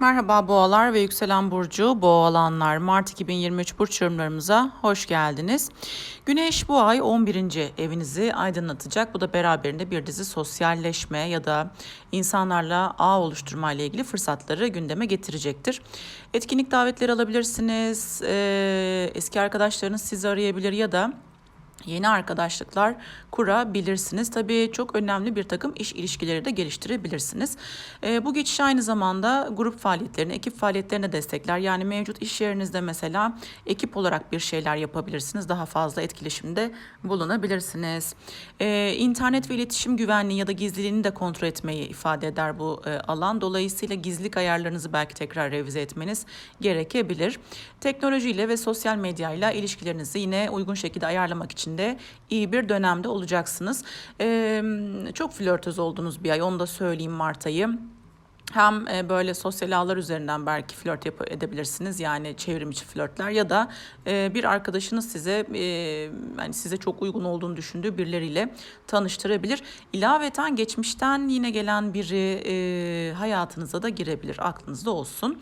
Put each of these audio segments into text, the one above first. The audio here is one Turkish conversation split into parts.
Merhaba boğalar ve yükselen burcu boğalanlar Mart 2023 burç yorumlarımıza hoş geldiniz. Güneş bu ay 11. evinizi aydınlatacak. Bu da beraberinde bir dizi sosyalleşme ya da insanlarla ağ oluşturma ile ilgili fırsatları gündeme getirecektir. Etkinlik davetleri alabilirsiniz. Ee, eski arkadaşlarınız sizi arayabilir ya da yeni arkadaşlıklar kurabilirsiniz. Tabii çok önemli bir takım iş ilişkileri de geliştirebilirsiniz. E, bu geçiş aynı zamanda grup faaliyetlerini, ekip faaliyetlerine destekler. Yani mevcut iş yerinizde mesela ekip olarak bir şeyler yapabilirsiniz. Daha fazla etkileşimde bulunabilirsiniz. E, internet ve iletişim güvenliği ya da gizliliğini de kontrol etmeyi ifade eder bu e, alan. Dolayısıyla gizlilik ayarlarınızı belki tekrar revize etmeniz gerekebilir. Teknolojiyle ve sosyal medyayla ilişkilerinizi yine uygun şekilde ayarlamak için de iyi bir dönemde olacaksınız. Ee, çok flörtöz olduğunuz bir ay onu da söyleyeyim Mart ayı. Hem e, böyle sosyal ağlar üzerinden belki flört yap- edebilirsiniz yani çevrim içi flörtler ya da e, bir arkadaşınız size e, yani size çok uygun olduğunu düşündüğü birileriyle tanıştırabilir. İlaveten geçmişten yine gelen biri hayatınıza da girebilir aklınızda olsun.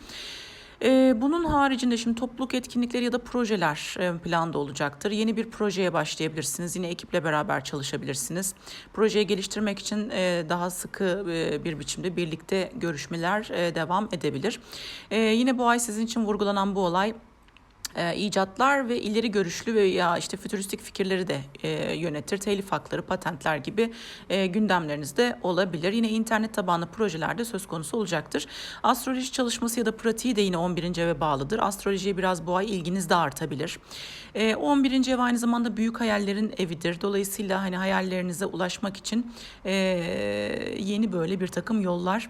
Ee, bunun haricinde şimdi topluluk etkinlikleri ya da projeler e, planda olacaktır. Yeni bir projeye başlayabilirsiniz. Yine ekiple beraber çalışabilirsiniz. Projeyi geliştirmek için e, daha sıkı e, bir biçimde birlikte görüşmeler devam edebilir. Yine bu ay sizin için vurgulanan bu olay e, icatlar ve ileri görüşlü ve ya işte fütüristik fikirleri de e, yönetir. Telif hakları, patentler gibi e, gündemlerinizde olabilir. Yine internet tabanlı projelerde söz konusu olacaktır. Astroloji çalışması ya da pratiği de yine 11. eve bağlıdır. Astrolojiye biraz bu ay ilginiz de artabilir. E, 11. ev aynı zamanda büyük hayallerin evidir. Dolayısıyla hani hayallerinize ulaşmak için e, yeni böyle bir takım yollar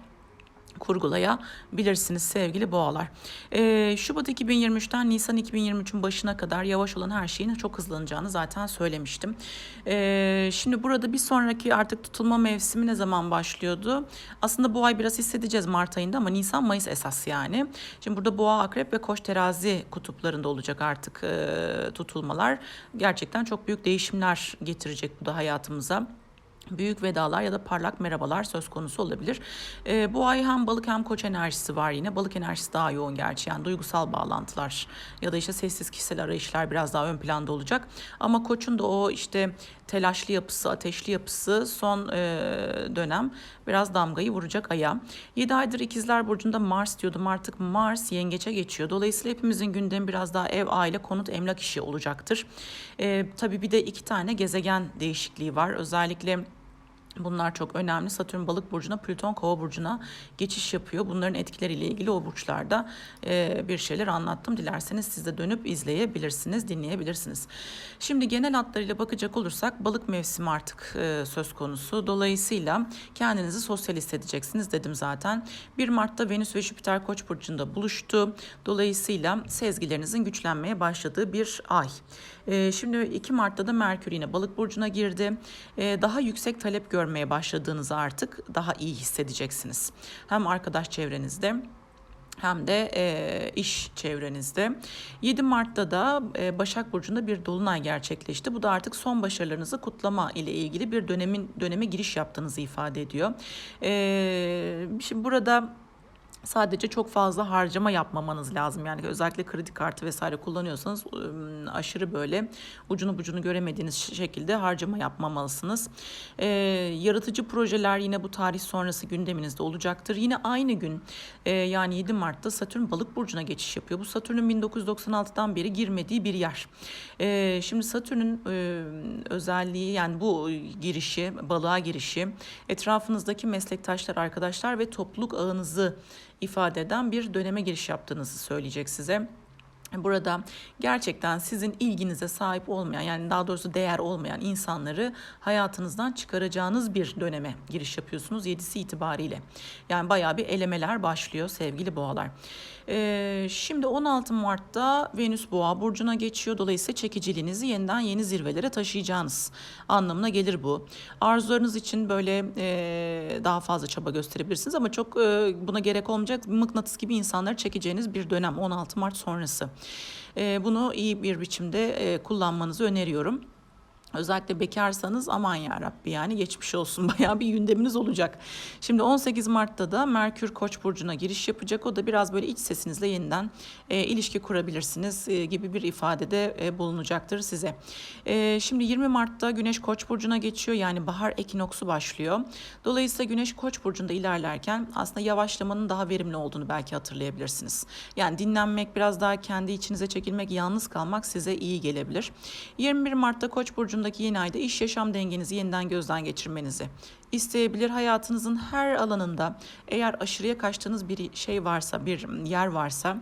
kurgulayabilirsiniz sevgili boğalar. Ee, Şubat 2023'ten Nisan 2023'ün başına kadar yavaş olan her şeyin çok hızlanacağını zaten söylemiştim. Ee, şimdi burada bir sonraki artık tutulma mevsimi ne zaman başlıyordu? Aslında bu ay biraz hissedeceğiz Mart ayında ama Nisan Mayıs esas yani. Şimdi burada boğa, akrep ve koç terazi kutuplarında olacak artık e, tutulmalar. Gerçekten çok büyük değişimler getirecek bu da hayatımıza büyük vedalar ya da parlak merhabalar söz konusu olabilir. E, bu ay hem balık hem koç enerjisi var yine. Balık enerjisi daha yoğun gerçi yani duygusal bağlantılar ya da işte sessiz kişisel arayışlar biraz daha ön planda olacak. Ama koçun da o işte telaşlı yapısı, ateşli yapısı son e, dönem biraz damgayı vuracak aya. 7 aydır ikizler burcunda Mars diyordum artık Mars yengeçe geçiyor. Dolayısıyla hepimizin gündemi biraz daha ev, aile, konut, emlak işi olacaktır. E, tabii bir de iki tane gezegen değişikliği var. Özellikle Bunlar çok önemli. Satürn balık burcuna, Plüton kova burcuna geçiş yapıyor. Bunların etkileriyle ilgili o burçlarda e, bir şeyler anlattım. Dilerseniz siz de dönüp izleyebilirsiniz, dinleyebilirsiniz. Şimdi genel hatlarıyla bakacak olursak balık mevsimi artık e, söz konusu. Dolayısıyla kendinizi sosyal hissedeceksiniz dedim zaten. 1 Mart'ta Venüs ve Jüpiter Koç burcunda buluştu. Dolayısıyla sezgilerinizin güçlenmeye başladığı bir ay. E, şimdi 2 Mart'ta da Merkür yine balık burcuna girdi. E, daha yüksek talep görmeye başladığınızı artık daha iyi hissedeceksiniz. Hem arkadaş çevrenizde hem de e, iş çevrenizde. 7 Mart'ta da e, Başak Burcu'nda bir dolunay gerçekleşti. Bu da artık son başarılarınızı kutlama ile ilgili bir dönemin döneme giriş yaptığınızı ifade ediyor. E, şimdi burada Sadece çok fazla harcama yapmamanız lazım. Yani özellikle kredi kartı vesaire kullanıyorsanız ıı, aşırı böyle ucunu bucunu göremediğiniz şekilde harcama yapmamalısınız. Ee, yaratıcı projeler yine bu tarih sonrası gündeminizde olacaktır. Yine aynı gün e, yani 7 Mart'ta Satürn balık burcuna geçiş yapıyor. Bu Satürn'ün 1996'dan beri girmediği bir yer. Ee, şimdi Satürn'ün e, özelliği yani bu girişi, balığa girişi etrafınızdaki meslektaşlar, arkadaşlar ve topluluk ağınızı ifade eden bir döneme giriş yaptığınızı söyleyecek size. Burada gerçekten sizin ilginize sahip olmayan yani daha doğrusu değer olmayan insanları hayatınızdan çıkaracağınız bir döneme giriş yapıyorsunuz 7'si itibariyle. Yani bayağı bir elemeler başlıyor sevgili boğalar. Ee, şimdi 16 Mart'ta Venüs Boğa burcuna geçiyor. Dolayısıyla çekiciliğinizi yeniden yeni zirvelere taşıyacağınız anlamına gelir bu. Arzularınız için böyle e, daha fazla çaba gösterebilirsiniz ama çok e, buna gerek olmayacak mıknatıs gibi insanları çekeceğiniz bir dönem 16 Mart sonrası. E, bunu iyi bir biçimde e, kullanmanızı öneriyorum. Özellikle bekarsanız aman ya Rabbi yani geçmiş olsun bayağı bir gündeminiz olacak. Şimdi 18 Mart'ta da Merkür Koç burcuna giriş yapacak. O da biraz böyle iç sesinizle yeniden e, ilişki kurabilirsiniz e, gibi bir ifadede e, bulunacaktır size. E, şimdi 20 Mart'ta Güneş Koç burcuna geçiyor. Yani bahar ekinoksu başlıyor. Dolayısıyla Güneş Koç burcunda ilerlerken aslında yavaşlamanın daha verimli olduğunu belki hatırlayabilirsiniz. Yani dinlenmek, biraz daha kendi içinize çekilmek, yalnız kalmak size iyi gelebilir. 21 Mart'ta Koç burcundaki yeni ayda iş yaşam dengenizi yeniden gözden geçirmenizi isteyebilir. Hayatınızın her alanında eğer aşırıya kaçtığınız bir şey varsa, bir yer varsa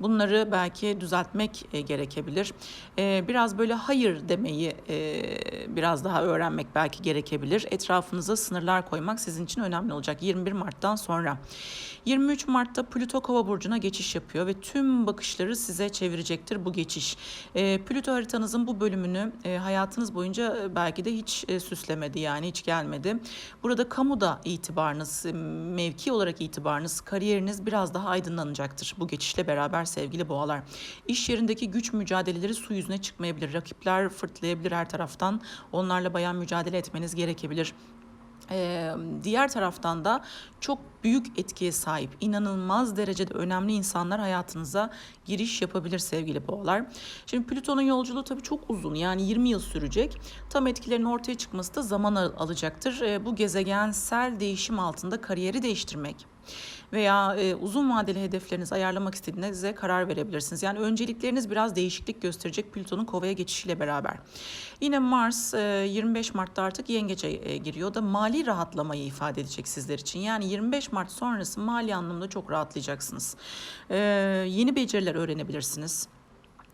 Bunları belki düzeltmek e, gerekebilir. E, biraz böyle hayır demeyi e, biraz daha öğrenmek belki gerekebilir. Etrafınıza sınırlar koymak sizin için önemli olacak 21 Mart'tan sonra. 23 Mart'ta Plüto Kova burcuna geçiş yapıyor ve tüm bakışları size çevirecektir bu geçiş. Plüto haritanızın bu bölümünü hayatınız boyunca belki de hiç süslemedi yani hiç gelmedi. Burada kamuda itibarınız, mevki olarak itibarınız, kariyeriniz biraz daha aydınlanacaktır bu geçişle beraber sevgili boğalar. İş yerindeki güç mücadeleleri su yüzüne çıkmayabilir. Rakipler fırtlayabilir her taraftan. Onlarla bayan mücadele etmeniz gerekebilir. Ee, diğer taraftan da çok büyük etkiye sahip, inanılmaz derecede önemli insanlar hayatınıza giriş yapabilir sevgili boğalar. Şimdi Plüton'un yolculuğu tabii çok uzun yani 20 yıl sürecek. Tam etkilerinin ortaya çıkması da zaman al- alacaktır. Ee, bu gezegensel değişim altında kariyeri değiştirmek veya e, uzun vadeli hedeflerinizi ayarlamak istediğinizde karar verebilirsiniz. Yani öncelikleriniz biraz değişiklik gösterecek Plüton'un kovaya geçişiyle beraber. Yine Mars e, 25 Mart'ta artık yengece e, giriyor. Da mali rahatlamayı ifade edecek sizler için. Yani 25 Mart sonrası mali anlamda çok rahatlayacaksınız. E, yeni beceriler öğrenebilirsiniz.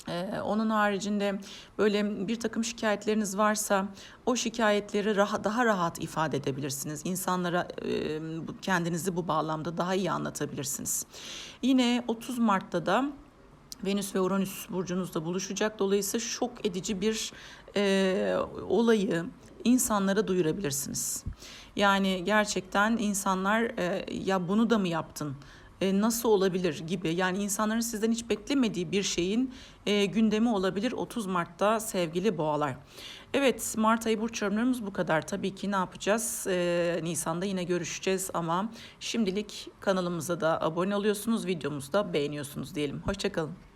Ee, onun haricinde böyle bir takım şikayetleriniz varsa o şikayetleri rahat, daha rahat ifade edebilirsiniz. İnsanlara e, kendinizi bu bağlamda daha iyi anlatabilirsiniz. Yine 30 Mart'ta da Venüs ve Uranüs burcunuzda buluşacak. Dolayısıyla şok edici bir e, olayı insanlara duyurabilirsiniz. Yani gerçekten insanlar e, ya bunu da mı yaptın? E, nasıl olabilir gibi yani insanların sizden hiç beklemediği bir şeyin e, gündemi olabilir 30 Mart'ta sevgili boğalar. Evet Mart ayı burç yorumlarımız bu kadar. Tabii ki ne yapacağız? E, Nisan'da yine görüşeceğiz ama şimdilik kanalımıza da abone oluyorsunuz, videomuzu da beğeniyorsunuz diyelim. Hoşçakalın.